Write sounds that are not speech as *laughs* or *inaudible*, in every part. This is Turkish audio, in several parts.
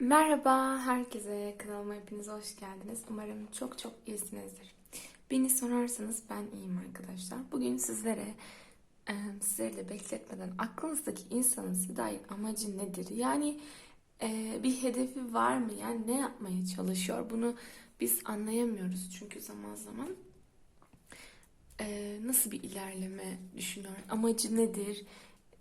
Merhaba herkese, kanalıma hepiniz hoş geldiniz. Umarım çok çok iyisinizdir. Beni sorarsanız ben iyiyim arkadaşlar. Bugün sizlere, sizleri de bekletmeden aklınızdaki insanın size amacı nedir? Yani bir hedefi var mı? Yani ne yapmaya çalışıyor? Bunu biz anlayamıyoruz çünkü zaman zaman. Nasıl bir ilerleme düşünüyor? Amacı nedir?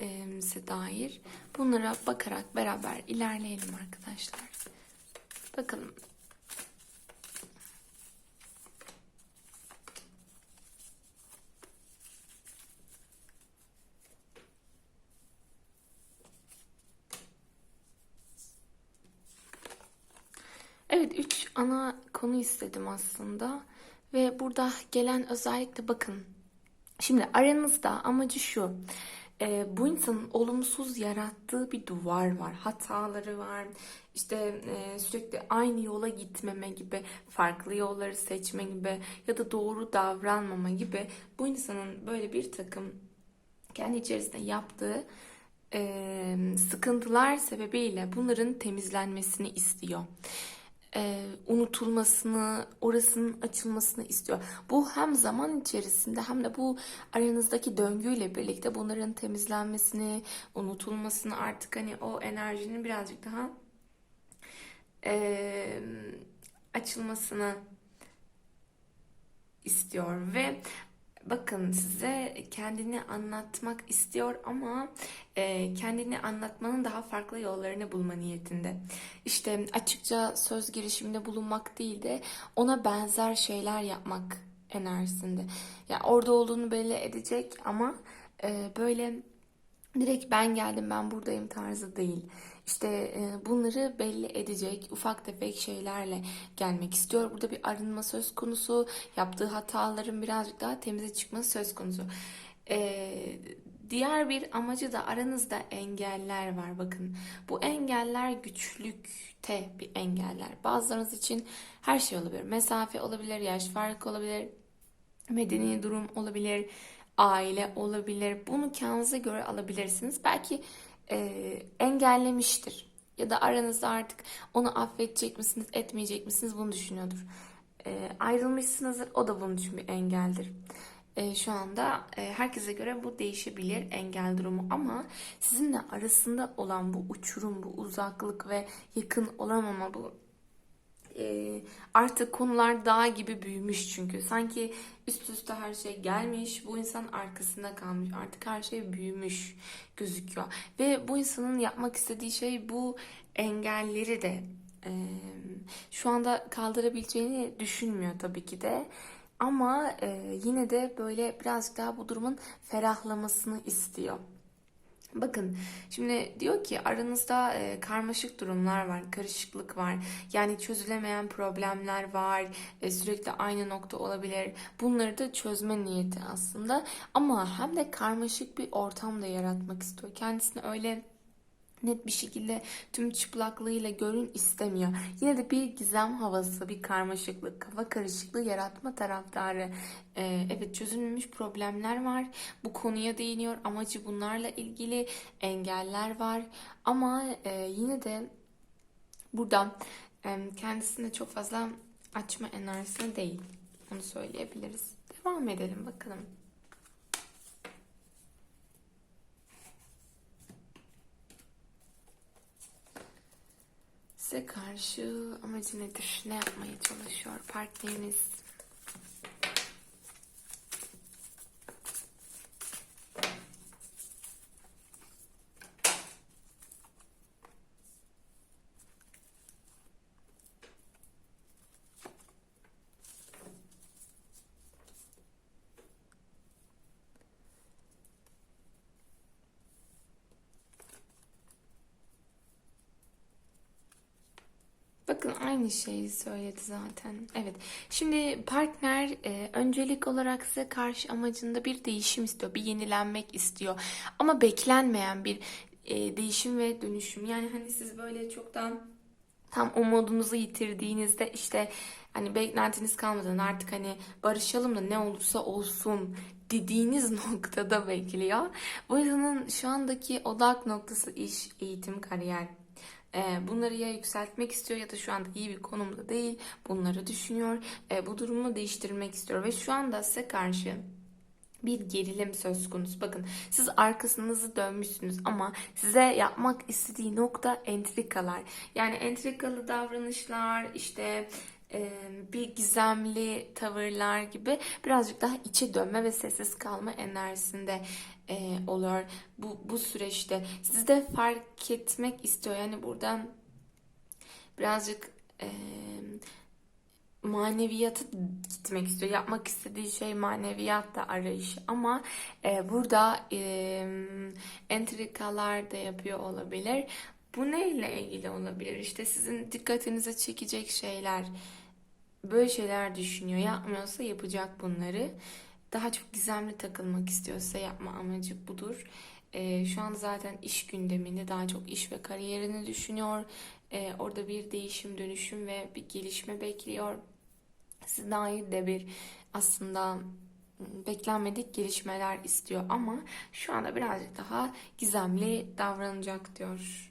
E, dair. Bunlara bakarak beraber ilerleyelim arkadaşlar. Bakalım. Evet, üç ana konu istedim aslında. Ve burada gelen özellikle bakın. Şimdi aranızda amacı şu. E, bu insanın olumsuz yarattığı bir duvar var. Hataları var. İşte e, sürekli aynı yola gitmeme gibi, farklı yolları seçme gibi ya da doğru davranmama gibi bu insanın böyle bir takım kendi içerisinde yaptığı e, sıkıntılar sebebiyle bunların temizlenmesini istiyor. E, unutulmasını, orasının açılmasını istiyor. Bu hem zaman içerisinde hem de bu aranızdaki döngüyle birlikte bunların temizlenmesini, unutulmasını artık hani o enerjinin birazcık daha e, açılmasını istiyor ve bakın size kendini anlatmak istiyor ama e, kendini anlatmanın daha farklı yollarını bulma niyetinde. İşte açıkça söz girişiminde bulunmak değil de ona benzer şeyler yapmak enerjisinde. Ya orada olduğunu belli edecek ama e, böyle direkt ben geldim ben buradayım tarzı değil. İşte e, bunları belli edecek ufak tefek şeylerle gelmek istiyor. Burada bir arınma söz konusu. Yaptığı hataların birazcık daha temize çıkması söz konusu. E, diğer bir amacı da aranızda engeller var. Bakın bu engeller güçlükte bir engeller. Bazılarınız için her şey olabilir. Mesafe olabilir, yaş farkı olabilir, medeni durum olabilir, aile olabilir. Bunu kendinize göre alabilirsiniz. Belki e, engellemiştir. Ya da aranızda artık onu affedecek misiniz, etmeyecek misiniz bunu düşünüyordur. E, ayrılmışsınızdır, o da bunun için bir engeldir. E, şu anda e, herkese göre bu değişebilir engel durumu ama sizinle arasında olan bu uçurum, bu uzaklık ve yakın olamama bu e, artık konular dağ gibi büyümüş çünkü. Sanki üst üste her şey gelmiş, bu insan arkasında kalmış. Artık her şey büyümüş gözüküyor. Ve bu insanın yapmak istediği şey bu engelleri de e, şu anda kaldırabileceğini düşünmüyor tabii ki de. Ama e, yine de böyle birazcık daha bu durumun ferahlamasını istiyor. Bakın şimdi diyor ki aranızda e, karmaşık durumlar var, karışıklık var. Yani çözülemeyen problemler var, e, sürekli aynı nokta olabilir. Bunları da çözme niyeti aslında. Ama hem de karmaşık bir ortam da yaratmak istiyor. Kendisini öyle net bir şekilde tüm çıplaklığıyla görün istemiyor. Yine de bir gizem havası, bir karmaşıklık, kafa karışıklığı yaratma taraftarı. Ee, evet çözülmemiş problemler var. Bu konuya değiniyor. Amacı bunlarla ilgili engeller var. Ama e, yine de burada e, kendisini çok fazla açma enerjisine değil. Onu söyleyebiliriz. Devam edelim bakalım. Size karşı amacı nedir? Ne yapmaya çalışıyor partneriniz? Bakın aynı şeyi söyledi zaten. Evet. Şimdi partner e, öncelik olarak size karşı amacında bir değişim istiyor. Bir yenilenmek istiyor. Ama beklenmeyen bir e, değişim ve dönüşüm. Yani hani siz böyle çoktan tam umudunuzu yitirdiğinizde işte hani beklentiniz kalmadan artık hani barışalım da ne olursa olsun dediğiniz *laughs* noktada bekliyor. Bu yüzden şu andaki odak noktası iş, eğitim, kariyer bunları ya yükseltmek istiyor ya da şu anda iyi bir konumda değil. Bunları düşünüyor. E, bu durumu değiştirmek istiyor ve şu anda size karşı bir gerilim söz konusu. Bakın siz arkasınızı dönmüşsünüz ama size yapmak istediği nokta entrikalar. Yani entrikalı davranışlar işte bir gizemli tavırlar gibi birazcık daha içe dönme ve sessiz kalma enerjisinde e, oluyor bu, bu süreçte. Sizi de fark etmek istiyor. Yani buradan birazcık e, maneviyata gitmek istiyor. Yapmak istediği şey maneviyat da arayışı ama e, burada e, entrikalar da yapıyor olabilir. Bu neyle ilgili olabilir? İşte sizin dikkatinize çekecek şeyler, böyle şeyler düşünüyor. Yapmıyorsa yapacak bunları. Daha çok gizemli takılmak istiyorsa yapma amacı budur. E, şu an zaten iş gündeminde daha çok iş ve kariyerini düşünüyor. E, orada bir değişim, dönüşüm ve bir gelişme bekliyor. Size dair de bir aslında beklenmedik gelişmeler istiyor ama şu anda birazcık daha gizemli davranacak diyor.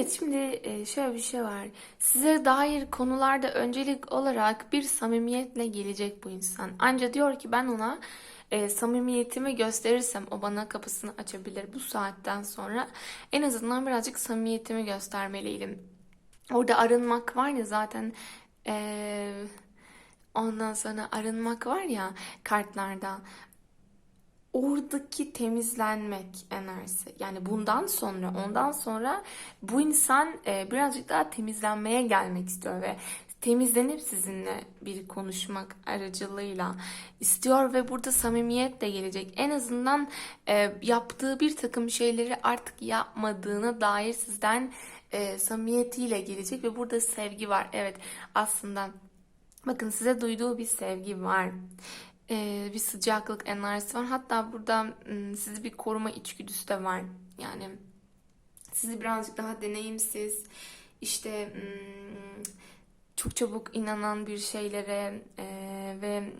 Evet şimdi e, şöyle bir şey var. Size dair konularda öncelik olarak bir samimiyetle gelecek bu insan. Anca diyor ki ben ona e, samimiyetimi gösterirsem o bana kapısını açabilir. Bu saatten sonra en azından birazcık samimiyetimi göstermeliydim. Orada arınmak var ya zaten e, ondan sonra arınmak var ya kartlarda oradaki temizlenmek enerjisi. Yani bundan sonra, ondan sonra bu insan e, birazcık daha temizlenmeye gelmek istiyor ve temizlenip sizinle bir konuşmak aracılığıyla istiyor ve burada samimiyet de gelecek. En azından e, yaptığı bir takım şeyleri artık yapmadığına dair sizden e, samimiyetiyle gelecek ve burada sevgi var. Evet aslında bakın size duyduğu bir sevgi var e, bir sıcaklık enerjisi var. Hatta burada sizi bir koruma içgüdüsü de var. Yani sizi birazcık daha deneyimsiz, işte çok çabuk inanan bir şeylere e, ve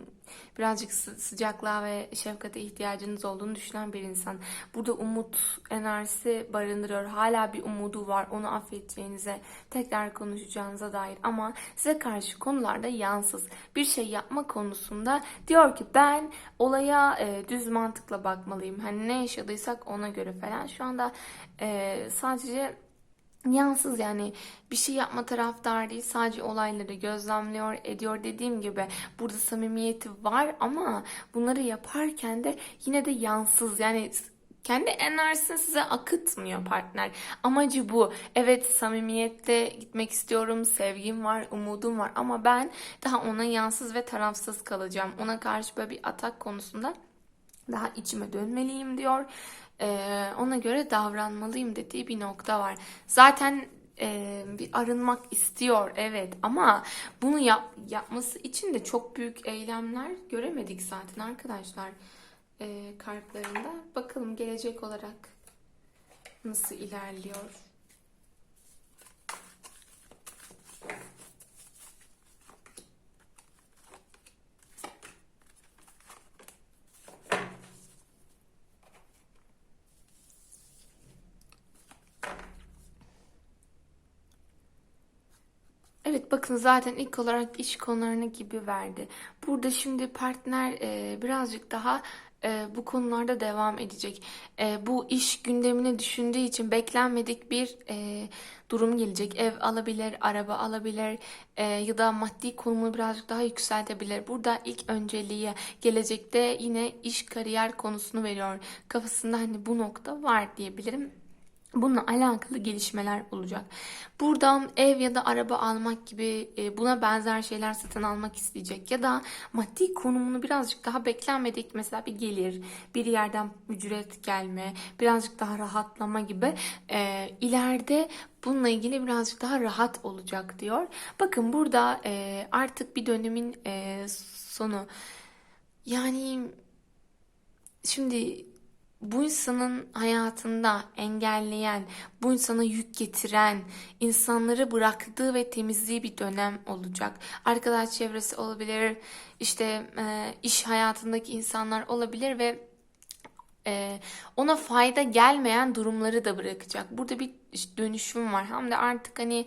birazcık sıcaklığa ve şefkate ihtiyacınız olduğunu düşünen bir insan. Burada umut enerjisi barındırıyor. Hala bir umudu var. Onu affedeceğinize, tekrar konuşacağınıza dair. Ama size karşı konularda yansız. Bir şey yapma konusunda diyor ki ben olaya e, düz mantıkla bakmalıyım. Hani ne yaşadıysak ona göre falan. Şu anda e, sadece yansız yani bir şey yapma taraftar değil sadece olayları gözlemliyor ediyor dediğim gibi burada samimiyeti var ama bunları yaparken de yine de yansız yani kendi enerjisini size akıtmıyor partner. Amacı bu. Evet samimiyette gitmek istiyorum, sevgim var, umudum var ama ben daha ona yansız ve tarafsız kalacağım. Ona karşı böyle bir atak konusunda daha içime dönmeliyim diyor e, ona göre davranmalıyım dediği bir nokta var. Zaten e, bir arınmak istiyor evet ama bunu yap, yapması için de çok büyük eylemler göremedik zaten arkadaşlar e, kartlarında. Bakalım gelecek olarak nasıl ilerliyor. Evet bakın zaten ilk olarak iş konularını gibi verdi. Burada şimdi partner e, birazcık daha e, bu konularda devam edecek. E, bu iş gündemini düşündüğü için beklenmedik bir e, durum gelecek. Ev alabilir, araba alabilir e, ya da maddi konumunu birazcık daha yükseltebilir. Burada ilk önceliği gelecekte yine iş kariyer konusunu veriyor. Kafasında hani bu nokta var diyebilirim. Bununla alakalı gelişmeler olacak. Buradan ev ya da araba almak gibi e, buna benzer şeyler satın almak isteyecek ya da maddi konumunu birazcık daha beklenmedik mesela bir gelir, bir yerden ücret gelme, birazcık daha rahatlama gibi e, ileride bununla ilgili birazcık daha rahat olacak diyor. Bakın burada e, artık bir dönemin sonu. Yani Şimdi bu insanın hayatında engelleyen, bu insana yük getiren, insanları bıraktığı ve temizliği bir dönem olacak. Arkadaş çevresi olabilir, işte iş hayatındaki insanlar olabilir ve e, ona fayda gelmeyen durumları da bırakacak. Burada bir dönüşüm var. Hem de artık hani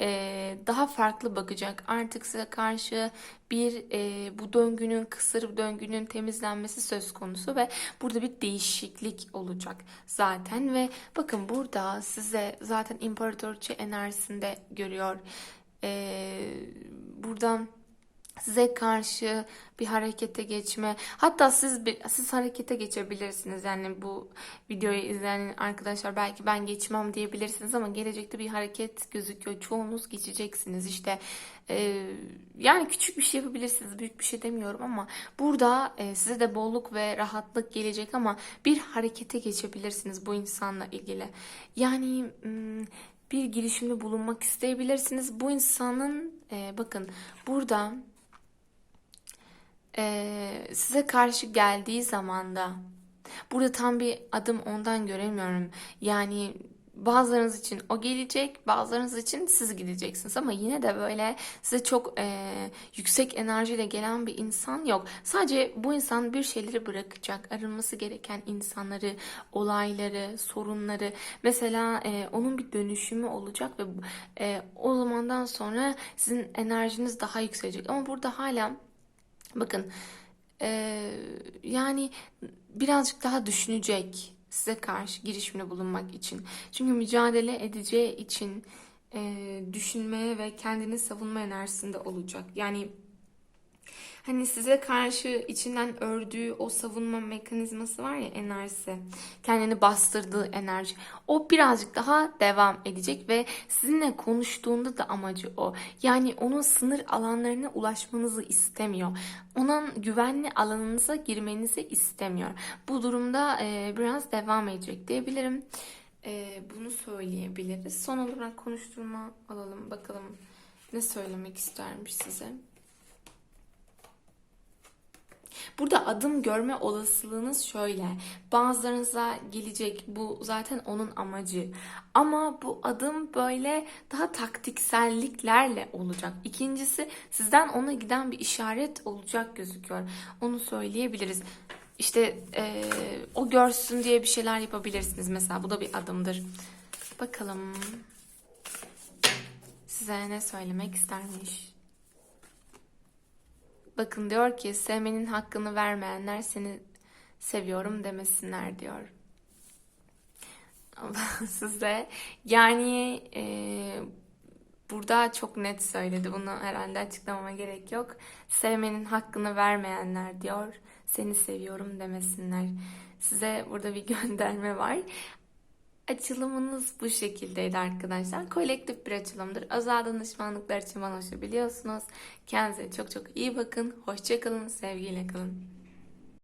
e, daha farklı bakacak. Artık size karşı bir e, bu döngünün, kısır döngünün temizlenmesi söz konusu ve burada bir değişiklik olacak zaten ve bakın burada size zaten imparatorçe enerjisinde görüyor. E, buradan size karşı bir harekete geçme. Hatta siz bir, siz harekete geçebilirsiniz. Yani bu videoyu izleyen arkadaşlar belki ben geçmem diyebilirsiniz ama gelecekte bir hareket gözüküyor. Çoğunuz geçeceksiniz. İşte e, yani küçük bir şey yapabilirsiniz. Büyük bir şey demiyorum ama burada e, size de bolluk ve rahatlık gelecek ama bir harekete geçebilirsiniz bu insanla ilgili. Yani hmm, bir girişimde bulunmak isteyebilirsiniz. Bu insanın e, bakın burada e, size karşı geldiği zaman da burada tam bir adım ondan göremiyorum. Yani bazılarınız için o gelecek, bazılarınız için siz gideceksiniz ama yine de böyle size çok e, yüksek enerjiyle gelen bir insan yok. Sadece bu insan bir şeyleri bırakacak, arınması gereken insanları, olayları, sorunları. Mesela e, onun bir dönüşümü olacak ve e, o zamandan sonra sizin enerjiniz daha yükselecek. Ama burada hala Bakın eee, yani birazcık daha düşünecek size karşı girişimde bulunmak için. Çünkü mücadele edeceği için eee, düşünmeye ve kendini savunma enerjisinde olacak. Yani Hani size karşı içinden ördüğü o savunma mekanizması var ya enerjisi. Kendini bastırdığı enerji. O birazcık daha devam edecek ve sizinle konuştuğunda da amacı o. Yani onun sınır alanlarına ulaşmanızı istemiyor. Onun güvenli alanınıza girmenizi istemiyor. Bu durumda e, biraz devam edecek diyebilirim. E, bunu söyleyebiliriz. Son olarak konuşturma alalım bakalım ne söylemek istermiş size. Burada adım görme olasılığınız şöyle. Bazılarınıza gelecek bu zaten onun amacı. Ama bu adım böyle daha taktikselliklerle olacak. İkincisi sizden ona giden bir işaret olacak gözüküyor. Onu söyleyebiliriz. İşte e, o görsün diye bir şeyler yapabilirsiniz mesela. Bu da bir adımdır. Bakalım size ne söylemek istermiş. Bakın diyor ki sevmenin hakkını vermeyenler seni seviyorum demesinler diyor. *laughs* Size yani e, burada çok net söyledi. Bunu herhalde açıklamama gerek yok. Sevmenin hakkını vermeyenler diyor. Seni seviyorum demesinler. Size burada bir *laughs* gönderme var. Açılımınız bu şekildeydi arkadaşlar. Kolektif bir açılımdır. Özel danışmanlıklar için bana ulaşabiliyorsunuz. Kendinize çok çok iyi bakın. Hoşçakalın. Sevgiyle kalın.